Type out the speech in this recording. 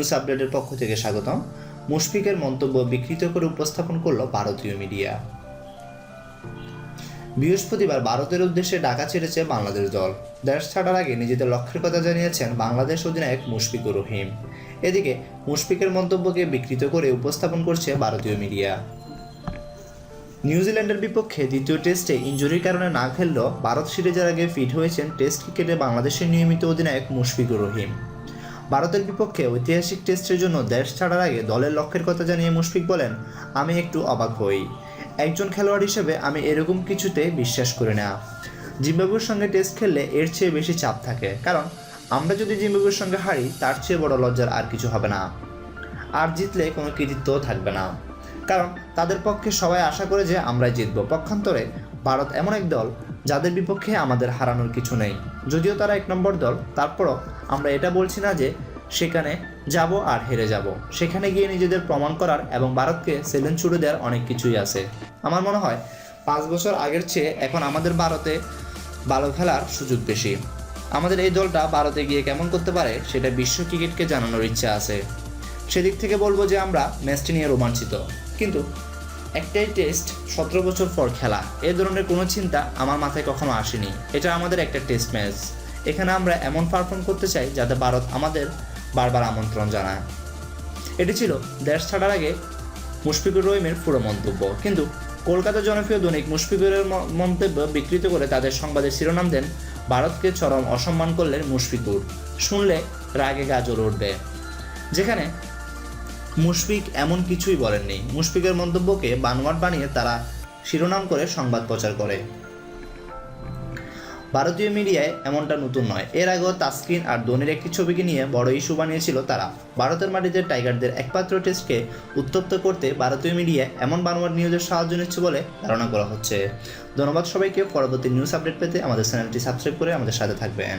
News আপডেটের পক্ষ থেকে স্বাগতম। মুশফিকের মন্তব্য বিকৃত করে উপস্থাপন করল ভারতীয় মিডিয়া। বৃহস্পতিবার ভারতের উদ্দেশ্যে ডাকা ছেড়েছে বাংলাদেশ দল। দেশ ছাড়ার আগে নিজেদের লক্ষ্যের কথা জানিয়েছেন বাংলাদেশ অধিনায়ক মুশফিকুর রহিম। এদিকে, মুশফিকের মন্তব্যকে বিকৃত করে উপস্থাপন করছে ভারতীয় মিডিয়া। নিউজিল্যান্ডের বিপক্ষে দ্বিতীয় টেস্টে ইঞ্জুরির কারণে না খেললেও ভারত সিরিজের আগে ফিট হয়েছেন টেস্ট ক্রিকেটে বাংলাদেশের নিয়মিত অধিনায়ক মুশফিকুর রহিম। ভারতের বিপক্ষে ঐতিহাসিক টেস্টের জন্য দেশ ছাড়ার আগে দলের লক্ষ্যের কথা জানিয়ে মুশফিক বলেন, আমি একটু অবাক হই। একজন খেলোয়াড় হিসেবে আমি এরকম কিছুতে বিশ্বাস করি না। জিম্বাবুয়ের সঙ্গে টেস্ট খেললে এর চেয়ে বেশি চাপ থাকে, কারণ আমরা যদি জিম্বাবুয়ের সঙ্গে হারি, তার চেয়ে বড় লজ্জার আর কিছু হবে না। আর জিতলে কোনো কৃতিত্বও থাকবে না। কারণ তাদের পক্ষে সবাই আশা করে যে আমরা জিতব। পক্ষান্তরে ভারত এমন এক দল, যাদের বিপক্ষে আমাদের হারানোর কিছু নেই। যদিও তারা এক নম্বর দল, তারপরও আমরা এটা বলছি না যে সেখানে যাব আর হেরে যাব। সেখানে গিয়ে নিজেদের প্রমাণ করার এবং ভারতকে চ্যালেঞ্জ ছুড়ে দেওয়ার অনেক কিছুই আছে। আমার মনে হয় পাঁচ বছর আগের চেয়ে এখন আমাদের ভারতে ভালো খেলার সুযোগ বেশি। আমাদের এই দলটা ভারতে গিয়ে কেমন করতে পারে সেটা বিশ্ব ক্রিকেটকে জানানোর ইচ্ছা আছে। সেদিক থেকে বলব যে আমরা ম্যাচটি নিয়ে রোমাঞ্চিত। কিন্তু একটাই টেস্ট সতেরো বছর পর খেলা। এ ধরনের কোনো চিন্তা আমার মাথায় কখনো আসেনি। এটা আমাদের একটা টেস্ট ম্যাচ। এখানে আমরা এমন পারফর্ম করতে চাই যাতে ভারত আমাদের বারবার আমন্ত্রণ জানায়। এটি ছিল দেশ ছাড়ার আগে মুশফিকুর রহিমের পুরো মন্তব্য। কিন্তু কলকাতা জনপ্রিয় দৈনিক মুশফিকুরের মন্তব্য বিকৃত করে তাদের সংবাদের শিরোনাম দেন, ভারতকে চরম অসম্মান করলেন মুশফিকুর। শুনলে রাগে গাজর উঠবে। যেখানে মুশফিক এমন কিছুই বলেননি। মুশফিকের মন্তব্যকে বানোয়াট বানিয়ে তারা শিরোনাম করে সংবাদ প্রচার করে। ভারতীয় মিডিয়ায় এমনটা নতুন নয়। এর আগেও তাসকিন আর ধোনির একটি ছবিকে নিয়ে বড় ইস্যু বানিয়েছিল তারা। ভারতের মাটিতে টাইগারদের একমাত্র টেস্টকে উত্তপ্ত করতে ভারতীয় মিডিয়ায় এমন বারবার নিউজের সাহায্য নিচ্ছে বলে ধারণা করা হচ্ছে। ধন্যবাদ সবাইকে। পরবর্তী নিউজ আপডেট পেতে আমাদের চ্যানেলটি সাবস্ক্রাইব করে আমাদের সাথে থাকবেন।